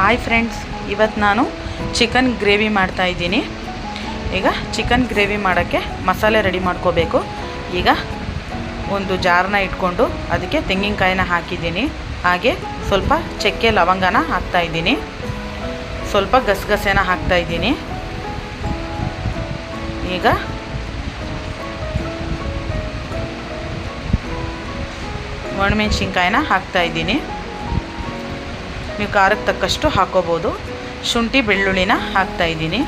Hi friends ಇವತ್ತು ನಾನು chicken gravy ಮಾಡ್ತಾ ಇದ್ದೀನಿ. ಈಗ ಚಿಕನ್ ಗ್ರೇವಿ ಮಾಡೋಕ್ಕೆ ಮಸಾಲೆ ರೆಡಿ ಮಾಡ್ಕೋಬೇಕು. ಈಗ ಒಂದು ಜಾರನ್ನ ಇಟ್ಕೊಂಡು ಅದಕ್ಕೆ ತೆಂಗಿನಕಾಯಿನ ಹಾಕಿದ್ದೀನಿ. ಹಾಗೆ ಸ್ವಲ್ಪ ಚಕ್ಕೆ ಲವಂಗನ ಹಾಕ್ತಾ ಇದ್ದೀನಿ. ಸ್ವಲ್ಪ ಗಸಗಸೆನ ಹಾಕ್ತಾ ಇದ್ದೀನಿ. ಈಗ ಒಣಮೆಣ್ಸಿನ್ಕಾಯಿನ ಹಾಕ್ತಾ ಇದ್ದೀನಿ. ನೀವು ಖಾರಕ್ಕೆ ತಕ್ಕಷ್ಟು ಹಾಕೋಬೋದು. ಶುಂಠಿ, ಬೆಳ್ಳುಳ್ಳಿನ ಹಾಕ್ತಾಯಿದ್ದೀನಿ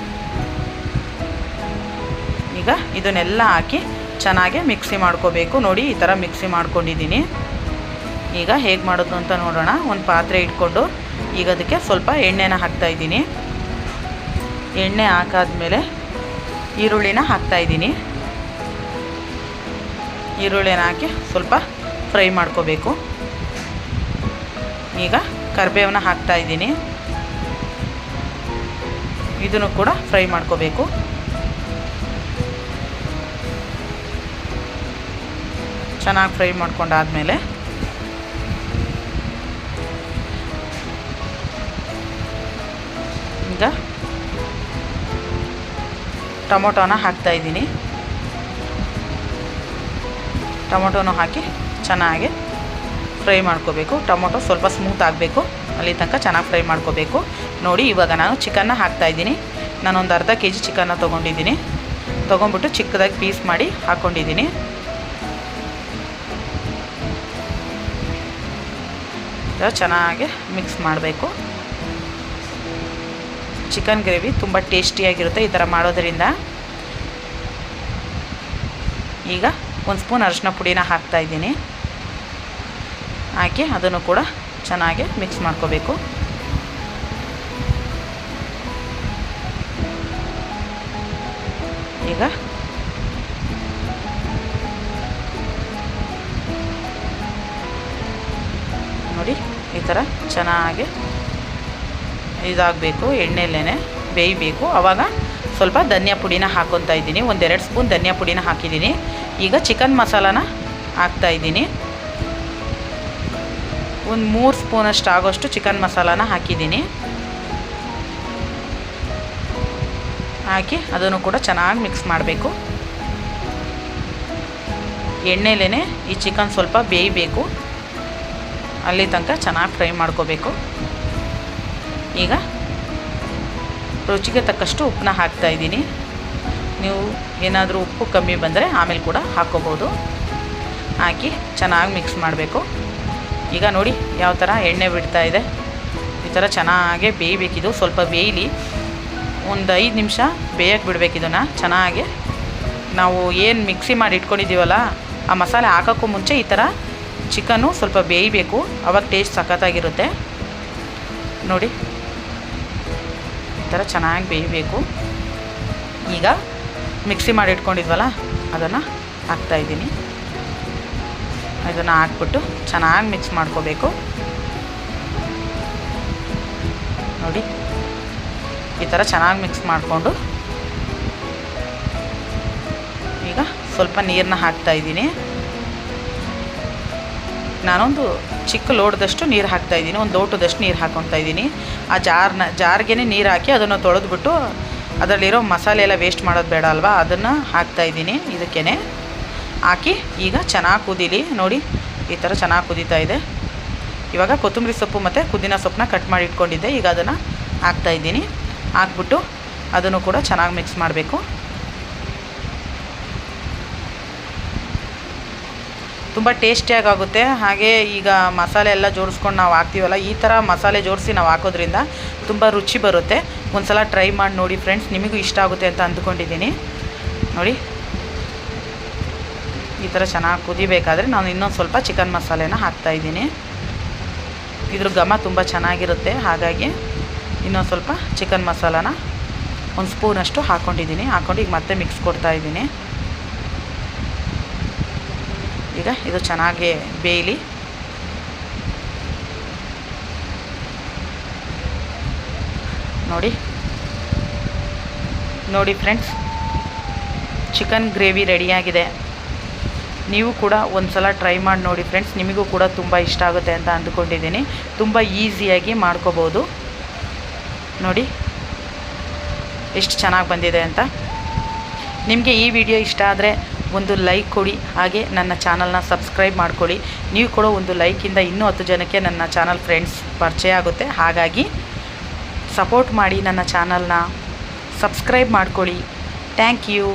ಈಗ ಇದನ್ನೆಲ್ಲ ಹಾಕಿ ಚೆನ್ನಾಗಿ ಮಿಕ್ಸಿ ಮಾಡ್ಕೋಬೇಕು. ನೋಡಿ, ಈ ಥರ ಮಿಕ್ಸಿ ಮಾಡ್ಕೊಂಡಿದ್ದೀನಿ. ಈಗ ಹೇಗೆ ಮಾಡೋದು ಅಂತ ನೋಡೋಣ. ಒಂದು ಪಾತ್ರೆ ಇಟ್ಕೊಂಡು ಈಗ ಅದಕ್ಕೆ ಸ್ವಲ್ಪ ಎಣ್ಣೆನ ಹಾಕ್ತಾಯಿದ್ದೀನಿ ಎಣ್ಣೆ ಹಾಕಾದ್ಮೇಲೆ ಈರುಳ್ಳಿನ ಹಾಕ್ತಾಯಿದ್ದೀನಿ ಈರುಳ್ಳಿನ ಹಾಕಿ ಸ್ವಲ್ಪ ಫ್ರೈ ಮಾಡ್ಕೋಬೇಕು. ಈಗ ಕರಿಬೇವನ್ನ ಹಾಕ್ತಾ ಇದ್ದೀನಿ. ಇದನ್ನು ಕೂಡ ಫ್ರೈ ಮಾಡ್ಕೋಬೇಕು. ಚೆನ್ನಾಗಿ ಫ್ರೈ ಮಾಡ್ಕೊಂಡಾದ್ಮೇಲೆ ಈಗ ಟೊಮೊಟೊನ ಹಾಕ್ತಾ ಇದ್ದೀನಿ. ಟೊಮೊಟೊನೂ ಹಾಕಿ ಚೆನ್ನಾಗಿ ಫ್ರೈ ಮಾಡ್ಕೋಬೇಕು. ಟೊಮೊಟೊ ಸ್ವಲ್ಪ ಸ್ಮೂತ್ ಆಗಬೇಕು. ಅಲ್ಲಿ ತನಕ ಚೆನ್ನಾಗಿ ಫ್ರೈ ಮಾಡ್ಕೋಬೇಕು. ನೋಡಿ, ಇವಾಗ ನಾನು ಚಿಕನ್ನ ಹಾಕ್ತಾಯಿದ್ದೀನಿ ನಾನೊಂದು ಅರ್ಧ ಕೆ ಜಿ ಚಿಕನ್ನ ತೊಗೊಂಡಿದ್ದೀನಿ. ತೊಗೊಂಬಿಟ್ಟು ಚಿಕ್ಕದಾಗಿ ಪೀಸ್ ಮಾಡಿ ಹಾಕ್ಕೊಂಡಿದ್ದೀನಿ ಚೆನ್ನಾಗಿ ಮಿಕ್ಸ್ ಮಾಡಬೇಕು. ಚಿಕನ್ ಗ್ರೇವಿ ತುಂಬ ಟೇಸ್ಟಿಯಾಗಿರುತ್ತೆ ಈ ಥರ ಮಾಡೋದರಿಂದ. ಈಗ ಒಂದು ಸ್ಪೂನ್ ಅರಿಶಿನ ಪುಡಿನ ಹಾಕ್ತಾಯಿದ್ದೀನಿ ಹಾಕಿ ಅದನ್ನು ಕೂಡ ಚೆನ್ನಾಗಿ ಮಿಕ್ಸ್ ಮಾಡ್ಕೋಬೇಕು. ಈಗ ನೋಡಿ, ಈ ಥರ ಚೆನ್ನಾಗಿ ಇದಾಗಬೇಕು ಎಣ್ಣೆಲ್ಲೇ ಬೇಯಬೇಕು. ಆವಾಗ ಸ್ವಲ್ಪ ಧನಿಯಾ ಪುಡಿನ ಹಾಕ್ಕೊತಾ ಇದ್ದೀನಿ. ಒಂದೆರಡು ಸ್ಪೂನ್ ಧನಿಯಾ ಪುಡಿನ ಹಾಕಿದ್ದೀನಿ. ಈಗ ಚಿಕನ್ ಮಸಾಲಾನ ಹಾಕ್ತಾಯಿದ್ದೀನಿ ಒಂದು ಮೂರು ಸ್ಪೂನಷ್ಟು ಆಗೋಷ್ಟು ಚಿಕನ್ ಮಸಾಲಾನ ಹಾಕಿದ್ದೀನಿ. ಹಾಕಿ ಅದನ್ನು ಕೂಡ ಚೆನ್ನಾಗಿ ಮಿಕ್ಸ್ ಮಾಡಬೇಕು. ಎಣ್ಣೆಲೇ ಈ ಚಿಕನ್ ಸ್ವಲ್ಪ ಬೇಯಬೇಕು. ಅಲ್ಲಿ ತನಕ ಚೆನ್ನಾಗಿ ಫ್ರೈ ಮಾಡ್ಕೋಬೇಕು. ಈಗ ರುಚಿಗೆ ತಕ್ಕಷ್ಟು ಉಪ್ಪನ್ನ ಹಾಕ್ತಾಯಿದ್ದೀನಿ ನೀವು ಏನಾದರೂ ಉಪ್ಪು ಕಮ್ಮಿ ಬಂದರೆ ಆಮೇಲೆ ಕೂಡ ಹಾಕೋಬೋದು. ಹಾಕಿ ಚೆನ್ನಾಗಿ ಮಿಕ್ಸ್ ಮಾಡಬೇಕು. ಈಗ ನೋಡಿ ಯಾವ ಥರ ಎಣ್ಣೆ ಬಿಡ್ತಾ ಇದೆ. ಈ ಥರ ಚೆನ್ನಾಗೆ ಬೇಯಬೇಕಿದು. ಸ್ವಲ್ಪ ಬೇಯಲಿ ಒಂದು ಐದು ನಿಮಿಷ ಬೇಯಕ್ಕೆ ಬಿಡಬೇಕು ಇದನ್ನು. ಚೆನ್ನಾಗಿ ನಾವು ಏನು ಮಿಕ್ಸಿ ಮಾಡಿ ಇಟ್ಕೊಂಡಿದ್ದೀವಲ್ಲ, ಆ ಮಸಾಲೆ ಹಾಕೋಕ್ಕೂ ಮುಂಚೆ ಈ ಥರ ಚಿಕನ್ನು ಸ್ವಲ್ಪ ಬೇಯಬೇಕು. ಅವಾಗ ಟೇಸ್ಟ್ ಸಖತ್ತಾಗಿರುತ್ತೆ. ನೋಡಿ ಈ ಥರ ಚೆನ್ನಾಗಿ ಬೇಯಬೇಕು. ಈಗ ಮಿಕ್ಸಿ ಮಾಡಿ ಇಟ್ಕೊಂಡಿದ್ವಲ್ಲ, ಅದನ್ನು ಹಾಕ್ತಾಯಿದ್ದೀನಿ ಇದನ್ನು ಹಾಕ್ಬಿಟ್ಟು ಚೆನ್ನಾಗಿ ಮಿಕ್ಸ್ ಮಾಡ್ಕೋಬೇಕು. ನೋಡಿ, ಈ ಥರ ಚೆನ್ನಾಗಿ ಮಿಕ್ಸ್ ಮಾಡಿಕೊಂಡು ಈಗ ಸ್ವಲ್ಪ ನೀರನ್ನ ಹಾಕ್ತಾಯಿದ್ದೀನಿ ನಾನೊಂದು ಚಿಕ್ಕ ಲೋಟದಷ್ಟು ನೀರು ಹಾಕ್ತಾಯಿದ್ದೀನಿ ಒಂದು ಲೋಟದಷ್ಟು ನೀರು ಹಾಕ್ಕೊತಾ ಇದ್ದೀನಿ. ಆ ಜಾರ್ನ ಜಾರ್ಗೆ ನೀರು ಹಾಕಿ ಅದನ್ನು ತೊಳೆದ್ಬಿಟ್ಟು ಅದರಲ್ಲಿರೋ ಮಸಾಲೆ ಎಲ್ಲ ವೇಸ್ಟ್ ಮಾಡೋದು ಬೇಡ ಅಲ್ವಾ? ಅದನ್ನು ಹಾಕ್ತಾಯಿದ್ದೀನಿ ಇದಕ್ಕೇ ಹಾಕಿ ಈಗ ಚೆನ್ನಾಗಿ ಕುದೀಲಿ. ನೋಡಿ, ಈ ಥರ ಚೆನ್ನಾಗಿ ಕುದೀತಾ ಇದೆ. ಇವಾಗ ಕೊತ್ತಂಬರಿ ಸೊಪ್ಪು ಮತ್ತು ಪುದೀನ ಸೊಪ್ಪನ್ನ ಕಟ್ ಮಾಡಿ ಇಟ್ಕೊಂಡಿದ್ದೆ. ಈಗ ಅದನ್ನು ಹಾಕ್ತಾಯಿದ್ದೀನಿ ಹಾಕ್ಬಿಟ್ಟು ಅದನ್ನು ಕೂಡ ಚೆನ್ನಾಗಿ ಮಿಕ್ಸ್ ಮಾಡಬೇಕು. ತುಂಬ ಟೇಸ್ಟಿಯಾಗಿ ಆಗುತ್ತೆ ಹಾಗೆ ಈಗ ಮಸಾಲೆ ಎಲ್ಲ ಜೋಡಿಸ್ಕೊಂಡು ನಾವು ಹಾಕ್ತೀವಲ್ಲ, ಈ ಥರ ಮಸಾಲೆ ಜೋಡಿಸಿ ನಾವು ಹಾಕೋದ್ರಿಂದ ತುಂಬ ರುಚಿ ಬರುತ್ತೆ. ಒಂದು ಸಲ ಟ್ರೈ ಮಾಡಿ ನೋಡಿ ಫ್ರೆಂಡ್ಸ್ ನಿಮಗೂ ಇಷ್ಟ ಆಗುತ್ತೆ ಅಂತ ಅಂದ್ಕೊಂಡಿದ್ದೀನಿ. ನೋಡಿ ಈ ಥರ ಚೆನ್ನಾಗಿ ಕುದಿಬೇಕಾದ್ರೆ ನಾನು ಇನ್ನೊಂದು ಸ್ವಲ್ಪ ಚಿಕನ್ ಮಸಾಲೆನ ಹಾಕ್ತಾಯಿದ್ದೀನಿ ಇದ್ರ ಘಮ ತುಂಬ ಚೆನ್ನಾಗಿರುತ್ತೆ. ಹಾಗಾಗಿ ಇನ್ನೊಂದು ಸ್ವಲ್ಪ ಚಿಕನ್ ಮಸಾಲಾನ ಒಂದು ಸ್ಪೂನಷ್ಟು ಹಾಕ್ಕೊಂಡಿದ್ದೀನಿ ಹಾಕ್ಕೊಂಡು ಈಗ ಮತ್ತೆ ಮಿಕ್ಸ್ ಕೊಡ್ತಾಯಿದ್ದೀನಿ ಈಗ ಇದು ಚೆನ್ನಾಗಿ ಬೇಯಲಿ. ನೋಡಿ. ನೋಡಿ ಫ್ರೆಂಡ್ಸ್, ಚಿಕನ್ ಗ್ರೇವಿ ರೆಡಿಯಾಗಿದೆ. ನೀವು ಕೂಡ ಒಂದು ಸಲ ಟ್ರೈ ಮಾಡಿ ನೋಡಿ ಫ್ರೆಂಡ್ಸ್ ನಿಮಗೂ ಕೂಡ ತುಂಬ ಇಷ್ಟ ಆಗುತ್ತೆ ಅಂತ ಅಂದ್ಕೊಂಡಿದ್ದೀನಿ. ತುಂಬ ಈಸಿಯಾಗಿ ಮಾಡ್ಕೋಬೋದು. ನೋಡಿ, ಎಷ್ಟು ಚೆನ್ನಾಗಿ ಬಂದಿದೆ ಅಂತ. ನಿಮಗೆ ಈ ವಿಡಿಯೋ ಇಷ್ಟ ಆದರೆ ಒಂದು ಲೈಕ್ ಕೊಡಿ, ಹಾಗೆ ನನ್ನ ಚಾನಲ್ನ ಸಬ್ಸ್ಕ್ರೈಬ್ ಮಾಡ್ಕೊಳ್ಳಿ. ನೀವು ಕೂಡ ಒಂದು ಲೈಕಿಂದ ಇನ್ನೂ ಹತ್ತು ಜನಕ್ಕೆ ನನ್ನ ಚಾನಲ್ ಫ್ರೆಂಡ್ಸ್ ಪರಿಚಯ ಆಗುತ್ತೆ. ಹಾಗಾಗಿ ಸಪೋರ್ಟ್ ಮಾಡಿ ನನ್ನ ಚಾನಲ್ನ ಸಬ್ಸ್ಕ್ರೈಬ್ ಮಾಡ್ಕೊಳ್ಳಿ. Thank you